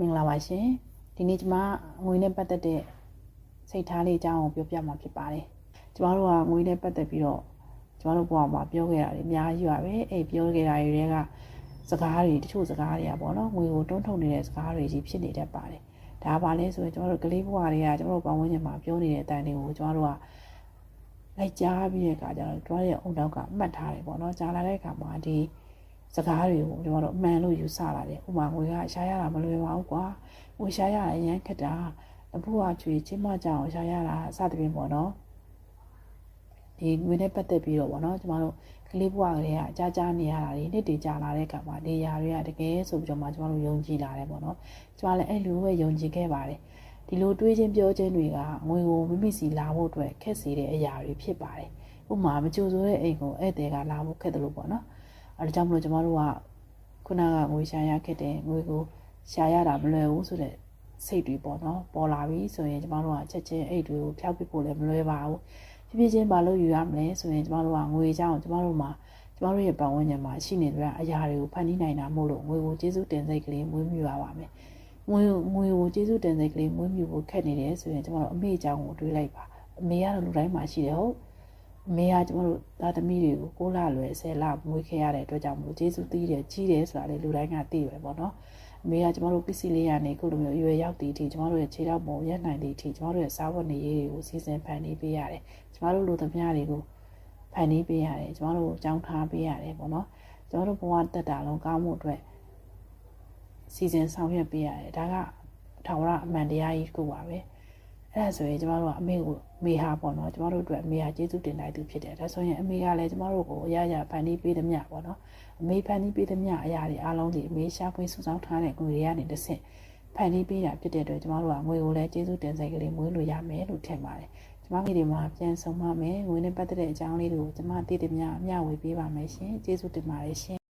မင်္ဂလာပါရှင်ဒီနေ့ကျွန်မငွေနဲ့ပတ်သက်တဲ့စိတ်ထားလေးအကြောင်းကိုပြောပြမှာဖြစ်ပါတယ်ကျွန်တော်တို့ကငွေနဲ့ပတ်သက်ပြီးတော့ကျွန်တော်တို့ဘဝမှာပြောခဲ့တာတွေအများကြီးပါပဲအဲ့ပြောခဲ့တာတွေကစကားတွေတချို့စကားတွေကပေါ့နော်ငွေကိုတွန်းထုတ်နေတဲ့စကားတွေကြီးဖြစ်နေတတ်ပါတယ်ဒါပါလဲဆိုရင်ကျွန်တော်တို့ကလေးဘဝတွေကကျွန်တော်တို့ပတ်ဝန်းကျင်မှာပြောနေတဲ့အတိုင်းတွေကိုကျွန်တော်တို့ကလိုက်ကြားပြီးတဲ့အခါကျတော့ကျွန်တော်ရဲ့အုံနောက်ကမှတ်ထားတယ်ပေါ့နော်ကြားလာတဲ့အခါမှာဒီ စကားတွေကိုကျွန်တော်တို့အမှန်လို့ယူဆလာတယ်ဥပမာငွေကရှားရတာမလွယ်ပါဘူးကွာငွေရှားရတာအရင်ခက်တာအဖို့အချွေချင်းမကြအောင်ရှားရတာစသဖြင့်ပေါ့နော်ဒီငွေနဲ့ပတ်သက်ပြီးတော့ပေါ့နော်ကျွန်တော်တို့ကလေးဘဝကလေးကအကြကြနေရတာတွေနှစ်တည်ကြာလာတဲ့အခါမှာနေရာတွေကတကယ်ဆိုပြီးတော့မှကျွန်တော်တို့ယုံကြည်လာတယ်ပေါ့နော်ကျွန်တော်လည်းအဲ့လိုပဲယုံကြည်ခဲ့ပါတယ်ဒီလိုတွေးချင်းပြောချင်းတွေကငွေကိုမိမိစီလာဖို့အတွက်ခက်စေတဲ့အရာတွေဖြစ်ပါတယ်ဥပမာမကြိုဆိုတဲ့အိမ်ကိုဧည့်သည်ကလာဖို့ခက်တယ်လို့ပေါ့နော် အဲဒါကြောင့်မလို့ကျွန်တော်တို့ကခုနကငွေရှာရခက်တယ်ငွေကိုရှာရတာမလွယ်ဘူးဆိုတဲ့စိတ်တွေပေါ့နော်ပေါ်လာပြီဆိုရင်ကျွန်တော်တို့ကချက်ချင်းအိတ်တွေကိုဖျောက်ပစ်ဖို့လည်းမလွယ်ပါဘူးဖြည်းဖြည်းချင်းမလုပ်ယူရမလဲဆိုရင်ကျွန်တော်တို့ကငွေကြောင်းကျွန်တော်တို့မှာကျွန်တော်တို့ရဲ့ပတ်ဝန်းကျင်မှာရှိနေတဲ့အရာတွေကိုဖန်တီးနိုင်တာမို့လို့ငွေကိုကျေးဇူးတင်စိတ်ကလေးမွေးမြူရပါမယ်ငွေငွေကိုကျေးဇူးတင်စိတ်ကလေးမွေးမြူဖို့ခက်နေတယ်ဆိုရင်ကျွန်တော်တို့အမေအကြောင်းကိုတွေးလိုက်ပါအမေကတော့လူတိုင်းမှာရှိတယ်ဟုတ် အမေကကျွန်တော်တို့သားသမီးတွေကိုကိုလာလွယ်ဆယ်လမွေးခဲ့ရတဲ့အတွက်ကြောင့်မို့ကျေးဇူးတီးတယ်ကြီးတယ်ဆိုတာလေလူတိုင်းကသိပဲပေါ့နော်အမေကကျွန်တော်တို့ပစ္စည်းလေးရနေခုလိုမျိုးအရွယ်ရောက်သည့်အထိကျွန်တော်တို့ရဲ့ခြေထောက်ပုံရက်နိုင်သည့်အထိကျွန်တော်တို့ရဲ့စားဝတ်နေရေးတွေကိုစီစဉ်ဖန်တီးပေးရတယ်ကျွန်တော်တို့လူသမားတွေကိုဖန်တီးပေးရတယ်ကျွန်တော်တို့အကြောင်းထားပေးရတယ်ပေါ့နော်ကျွန်တော်တို့ဘဝတက်တာလုံးကောင်းမှုအတွက်စီစဉ်ဆောင်ရွက်ပေးရတယ်ဒါကထာဝရအမှန်တရားကြီးကိုပါပဲ အဲ့ဒါဆိုရင်ကျမတို့ကအမေကိုမေဟာပေါ့နော်ကျမတို့အတွက်အမေဟာကျေးဇူးတင်နိုင်သူဖြစ်တယ်ဒါဆိုရင်အမေကလည်းကျမတို့ကိုအရာရာဖန်တီးပေးသမျှပေါ့နော်အမေဖန်တီးပေးသမျှအရာတွေအားလုံးဒီအမေရှာဖွေစုဆောင်းထားတဲ့ငွေတွေကနေတစ်ဆင့်ဖန်တီးပေးတာဖြစ်တဲ့အတွက်ကျမတို့ကငွေကိုလည်းကျေးဇူးတင်စိတ်ကလေးမွေးလို့ရမယ်လို့ထင်ပါတယ်ကျမမိတွေမှာပြန်ဆောင်ပါမယ်ငွေနဲ့ပတ်သက်တဲ့အကြောင်းလေးတွေကိုကျမသိတဲ့မြအမျှဝေပေးပါမယ်ရှင်ကျေးဇူးတင်ပါတယ်ရှင်